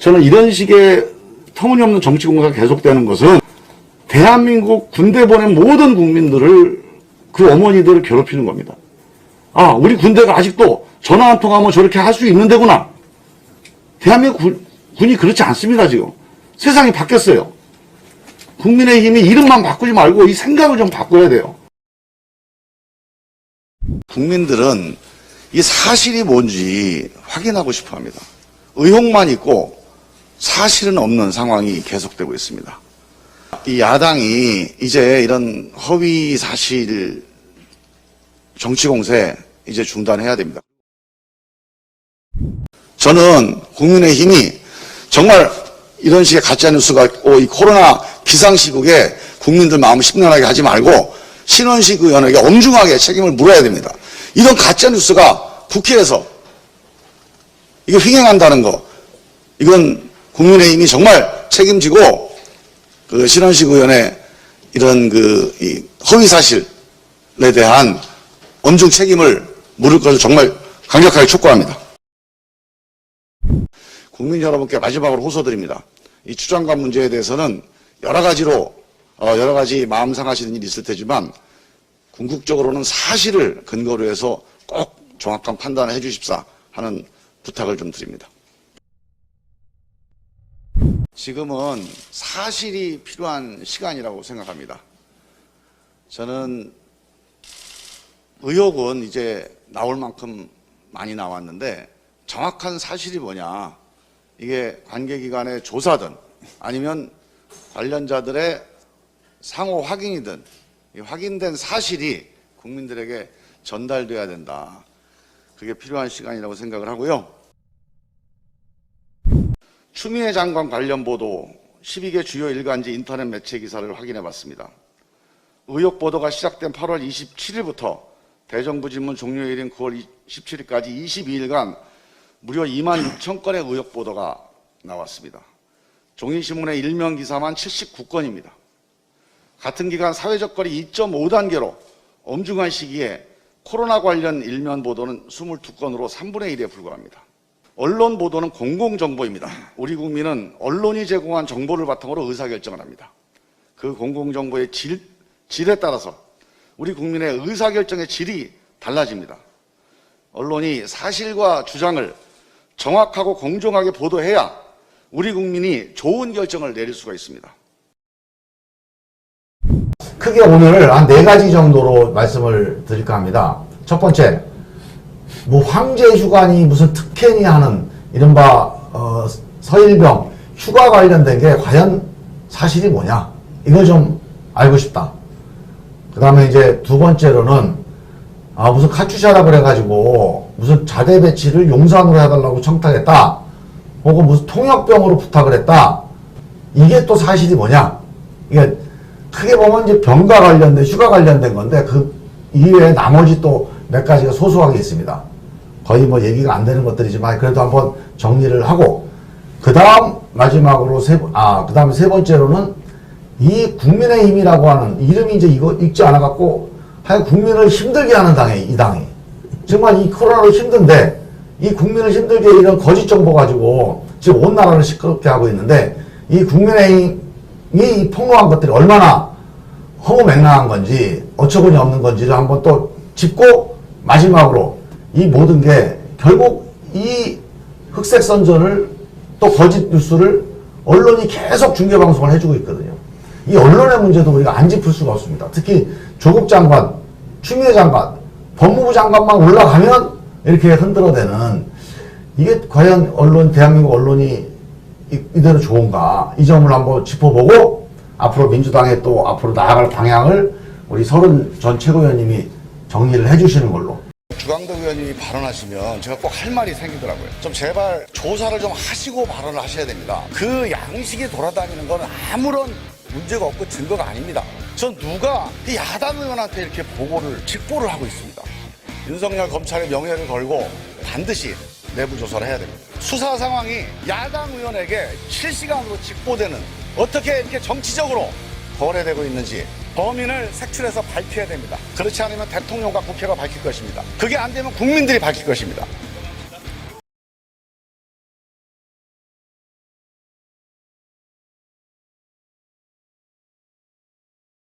저는 이런 식의 터무니없는 정치 공사가 계속되는 것은 대한민국 군대 보낸 모든 국민들을 그 어머니들을 괴롭히는 겁니다. 아, 우리 군대가 아직도 전화 한 통하면 저렇게 할 수 있는 데구나. 대한민국 군, 군이 그렇지 않습니다, 지금. 세상이 바뀌었어요. 국민의힘이 이름만 바꾸지 말고 이 생각을 좀 바꿔야 돼요. 국민들은 이 사실이 뭔지 확인하고 싶어 합니다. 의혹만 있고 사실은 없는 상황이 계속되고 있습니다. 이 야당이 이제 이런 허위 사실 정치 공세 이제 중단해야 됩니다. 저는 국민의힘이 정말 이런 식의 가짜 뉴스가 있고 이 코로나 기상 시국에 국민들 마음을 심란하게 하지 말고 신원식 의원에게 엄중하게 책임을 물어야 됩니다. 이런 가짜 뉴스가 국회에서 이게 횡행한다는 거 이건 국민의힘이 정말 책임지고 그 신원식 의원의 이런 그이 허위 사실에 대한 엄중 책임을 물을 것을 정말 강력하게 촉구합니다. 국민 여러분께 마지막으로 호소드립니다. 이 추장관 문제에 대해서는 여러 가지로 어, 여러 가지 마음 상하시는 일이 있을 테지만 궁극적으로는 사실을 근거로 해서 꼭 정확한 판단을 해주십사 하는 부탁을 좀 드립니다. 지금은 사실이 필요한 시간이라고 생각합니다. 저는 의혹은 이제 나올 만큼 많이 나왔는데 정확한 사실이 뭐냐 이게 관계기관의 조사든 아니면 관련자들의 상호 확인이든 이 확인된 사실이 국민들에게 전달돼야 된다. 그게 필요한 시간이라고 생각을 하고요. 추미애 장관 관련 보도 12개 주요 일간지 인터넷 매체 기사를 확인해 봤습니다. 의혹 보도가 시작된 8월 27일부터 대정부 질문 종료일인 9월 17일까지 22일간 무려 2만 6천 건의 의혹 보도가 나왔습니다. 종이신문의 일면 기사만 79건입니다. 같은 기간 사회적 거리 2.5단계로 엄중한 시기에 코로나 관련 일면 보도는 22건으로 3분의 1에 불과합니다. 언론 보도는 공공정보입니다. 우리 국민은 언론이 제공한 정보를 바탕으로 의사결정을 합니다. 그 공공정보의 질, 질에 따라서 우리 국민의 의사결정의 질이 달라집니다. 언론이 사실과 주장을 정확하고 공정하게 보도해야 우리 국민이 좋은 결정을 내릴 수가 있습니다. 크게 오늘 한 네 가지 정도로 말씀을 드릴까 합니다. 첫 번째, 뭐 황제 휴관이 무슨 특혜니 하는 이른바 어, 서일병 휴가 관련된 게 과연 사실이 뭐냐 이걸 좀 알고 싶다. 그 다음에 이제 두 번째로는 아 무슨 카투샤라 그래가지고 무슨 자대 배치를 용산으로 해달라고 청탁했다. 혹은 무슨 통역병으로 부탁을 했다. 이게 또 사실이 뭐냐? 이게 크게 보면 이제 병과 관련된 휴가 관련된 건데 그 이외에 나머지 또 몇 가지가 소소하게 있습니다. 거의 뭐 얘기가 안 되는 것들이지만 그래도 한번 정리를 하고 그 다음 마지막으로 세, 아, 그 다음에 세 번째로는 이 국민의힘이라고 하는 이름이 이제 이거 읽지 않아갖고 하여 국민을 힘들게 하는 당이 이 당이 정말 이 코로나로 힘든데 이 국민을 힘들게 이런 거짓 정보 가지고 지금 온 나라를 시끄럽게 하고 있는데 이 국민의힘이 이 폭로한 것들이 얼마나 허무맹랑한 건지 어처구니 없는 건지를 한번 또 짚고 마지막으로 이 모든 게 결국 이 흑색 선전을 또 거짓 뉴스를 언론이 계속 중계 방송을 해주고 있거든요. 이 언론의 문제도 우리가 안 짚을 수가 없습니다. 특히 조국 장관, 추미애 장관, 법무부 장관만 올라가면 이렇게 흔들어대는 이게 과연 언론 대한민국 언론이 이- 이대로 좋은가 이 점을 한번 짚어보고 앞으로 민주당의 또 앞으로 나아갈 방향을 우리 서른 전 최고위원님이 정리를 해주시는 걸로 주광덕 의원님이 발언하시면 제가 꼭 할 말이 생기더라고요. 좀 제발 조사를 좀 하시고 발언을 하셔야 됩니다. 그 양식이 돌아다니는 건 아무런 문제가 없고 증거가 아닙니다. 전 누가 이 야당 의원한테 이렇게 보고를 직보를 하고 있습니다. 윤석열 검찰의 명예를 걸고 반드시 내부 조사를 해야 됩니다. 수사 상황이 야당 의원에게 실시간으로 직보되는 어떻게 이렇게 정치적으로 거래되고 있는지 범인을 색출해서 밝혀야 됩니다. 그렇지 않으면 대통령과 국회가 밝힐 것입니다. 그게 안 되면 국민들이 밝힐 것입니다.